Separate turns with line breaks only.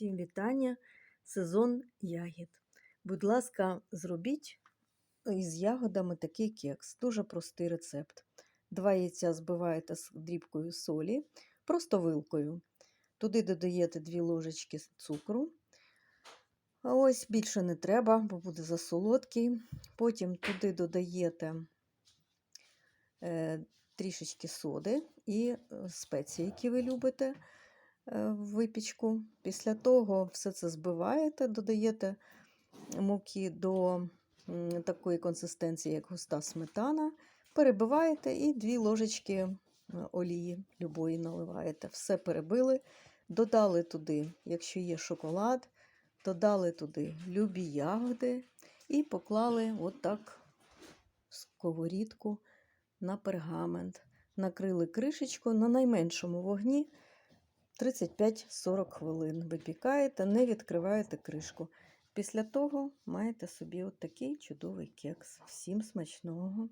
Всім вітання, сезон ягід. Будь ласка, зробіть із ягодами такий кекс. Дуже простий рецепт. Два яйця збиваєте з дрібкою солі, просто вилкою. Туди додаєте 2 ложечки цукру. А ось більше не треба, бо буде засолодкий. Потім туди додаєте е, трішечки соди і е, спеції, які ви любите е, випічку. Після того все це збиваєте, додаєте муки до такої консистенції, як густа сметана, перебиваєте і 2 ложечки е, олії любої наливаєте. Все перебили, додали туди, якщо є шоколад, додали туди любі ягоди і поклали отак в сковорідку на пергамент. Накрили кришечку на найменшому вогні 35-40 хвилин. Випікаєте, не відкриваєте кришку. Після того маєте собі от такий чудовий кекс. Всім смачного!